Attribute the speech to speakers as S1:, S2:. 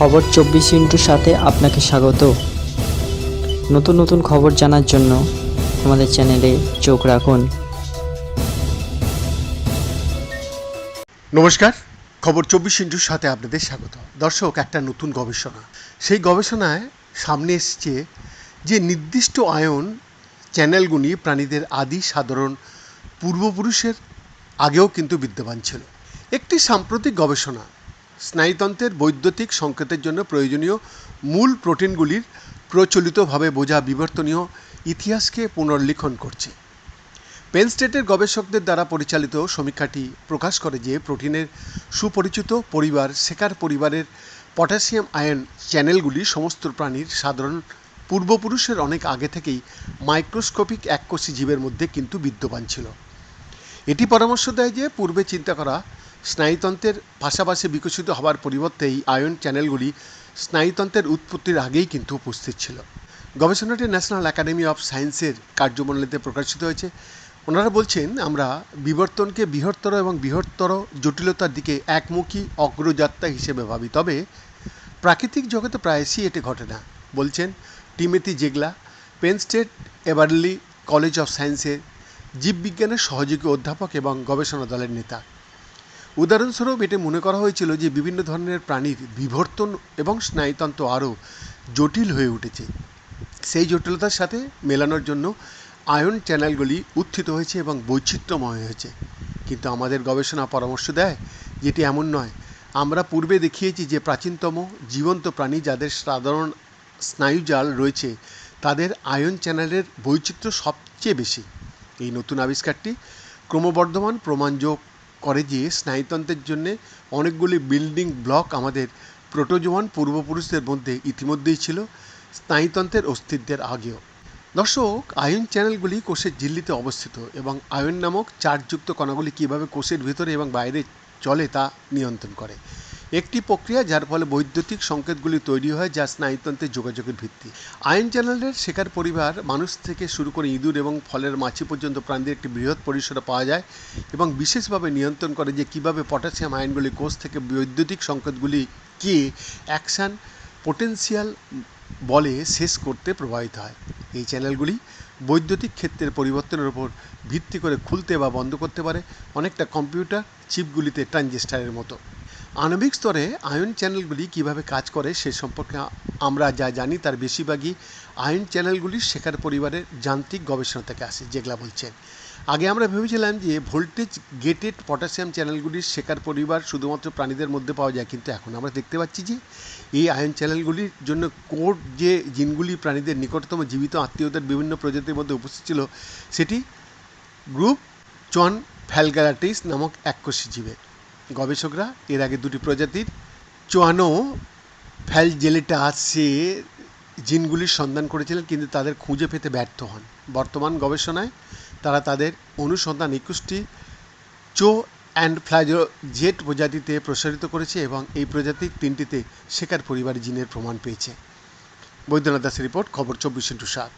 S1: খবর চব্বিশ ইন্টুর সাথে আপনাকে স্বাগত। নতুন নতুন খবর জানার জন্য আমাদের চ্যানেলে চোখ রাখুন।
S2: নমস্কার, খবর চব্বিশ ইন্টুর সাথে আপনাদের স্বাগত। দর্শক, একটা নতুন গবেষণা। সেই গবেষণায় সামনে এসছে যে নির্দিষ্ট আয়ন চ্যানেলগুলি প্রাণীদের আদি, সাধারণ পূর্বপুরুষের আগেও কিন্তু বিদ্যমান ছিল। একটি সাম্প্রতিক গবেষণা স্নায়ুতন্ত্রের বৈদ্যুতিক সংকেতের জন্য প্রয়োজনীয় মূল প্রোটিনগুলির প্রচলিতভাবে বোঝা বিবর্তনীয় ইতিহাসকে পুনর্লিখন করছে। পেন স্টেটের গবেষকদের দ্বারা পরিচালিত সমীক্ষাটি প্রকাশ করে যে প্রোটিনের সুপরিচিত পরিবার শেকার পরিবারের পটাশিয়াম আয়ন চ্যানেলগুলি সমস্ত প্রাণীর সাধারণ পূর্বপুরুষের অনেক আগে থেকেই মাইক্রোস্কোপিক এককোষী জীবের মধ্যে কিন্তু বিদ্যমান ছিল। এটি পরামর্শ দেয় যে পূর্বে চিন্তা করা স্নায়ুতন্ত্রের পাশাপাশি বিকশিত হওয়ার পরিবর্তে এই আয়ন চ্যানেলগুলি স্নায়ুতন্ত্রের উৎপত্তির আগেই কিন্তু উপস্থিত ছিল। গবেষণাটি ন্যাশনাল একাডেমি অফ সায়েন্সের কার্যমণ্ডলীতে প্রকাশিত হয়েছে। ওনারা বলছেন, আমরা বিবর্তনকে বৃহত্তর এবং বৃহত্তর জটিলতার দিকে একমুখী অগ্রযাত্রা হিসেবে ভাবি, তবে প্রাকৃতিক জগতে প্রায়শই এটি ঘটে না, বলছেন Timothy Jegla, Penn State, Eberly college of সায়েন্সের জীববিজ্ঞানের সহযোগী অধ্যাপক এবং গবেষণা দলের নেতা। উদাহরণস্বরূপ এটি মনে করা হয়েছিল যে বিভিন্ন ধরনের প্রাণীর বিবর্তন এবং স্নায়ুতন্ত্র আরও জটিল হয়ে উঠেছে। সেই জটিলতার সাথে মেলানোর জন্য আয়ন চ্যানেলগুলি উত্থিত হয়েছে এবং বৈচিত্র্যময় হয়েছে। কিন্তু আমাদের গবেষণা পরামর্শ দেয় যেটি এমন নয়। আমরা পূর্বে দেখিয়েছি যে প্রাচীনতম জীবন্ত প্রাণী যাদের সাধারণ স্নায়ুজাল রয়েছে, তাদের আয়ন চ্যানেলের বৈচিত্র্য সবচেয়ে বেশি। এই নতুন আবিষ্কারটি ক্রমবর্ধমান প্রমাণ যোগ করে যে স্নায়ুতন্ত্রের জন্যে অনেকগুলি বিল্ডিং ব্লক আমাদের প্রোটোজোয়ান পূর্বপুরুষদের মধ্যে ইতিমধ্যেই ছিল, স্নায়ুতন্ত্রের অস্তিত্বের আগেও। দর্শক, আয়ন চ্যানেলগুলি কোষের ঝিল্লিতে অবস্থিত এবং আয়ন নামক চার্জযুক্ত কণাগুলি কীভাবে কোষের ভিতরে এবং বাইরে চলে তা নিয়ন্ত্রণ করে। একটি প্রক্রিয়া যার ফলে বৈদ্যুতিক সংকেতগুলি তৈরি হয় যা স্নায়ুতন্ত্রের যোগাযোগের ভিত্তি। আয়ন চ্যানেলের শেখার পরিবার মানুষ থেকে শুরু করে ইঁদুর এবং ফলের মাছি পর্যন্ত প্রাণীদের একটি বৃহৎ পরিসরে পাওয়া যায় এবং বিশেষভাবে নিয়ন্ত্রণ করে যে কীভাবে পটাশিয়াম আয়নগুলি কোষ থেকে বৈদ্যুতিক সংকেতগুলিকে অ্যাকশন পোটেনশিয়াল বলে শেষ করতে প্রভাবিত হয়। এই চ্যানেলগুলি বৈদ্যুতিক ক্ষেত্রের পরিবর্তনের উপর ভিত্তি করে খুলতে বা বন্ধ করতে পারে। অনেকটা কম্পিউটার চিপগুলিতে ট্রানজিস্টারের মতো। আণবিক স্তরে আয়ন চ্যানেলগুলি কীভাবে কাজ করে সে সম্পর্কে আমরা যা জানি তার বেশিরভাগই আয়ন চ্যানেলগুলি শেখার পরিবারের যান্ত্রিক গবেষণা থেকে আসে, যেগুলা বলছেন। আগে আমরা ভেবেছিলাম যে ভোল্টেজ, গেটেড পটাশিয়াম চ্যানেলগুলির শেখার পরিবার শুধুমাত্র প্রাণীদের মধ্যে পাওয়া যায়, কিন্তু এখন আমরা দেখতে পাচ্ছি যে এই আয়ন চ্যানেলগুলির জন্য কোড যে জিনগুলি প্রাণীদের নিকটতম জীবিত আত্মীয়দের বিভিন্ন প্রজাতির মধ্যে উপস্থিত ছিল, সেটি গ্রুপ চন ফ্যালগারাটিস নামক এককোষী জীবের। গবেষকরা, এর আগে দুটি প্রজাতির। চোয়ানো ফ্যালজেলেটাসে জিনগুলির সন্ধান করেছিলেন, কিন্তু তাদের খুঁজে পেতে ব্যর্থ হন। বর্তমান গবেষণায় তারা তাদের অনুসন্ধান একুশটি চো অ্যান্ড ফ্লাজোজেট প্রজাতিতে প্রসারিত করেছে এবং এই প্রজাতির তিনটিতে শেখার পরিবার জিনের প্রমাণ পেয়েছে। বৈদ্যনাথ দাসের রিপোর্ট, খবর চব্বিশ ইন্টু সাত।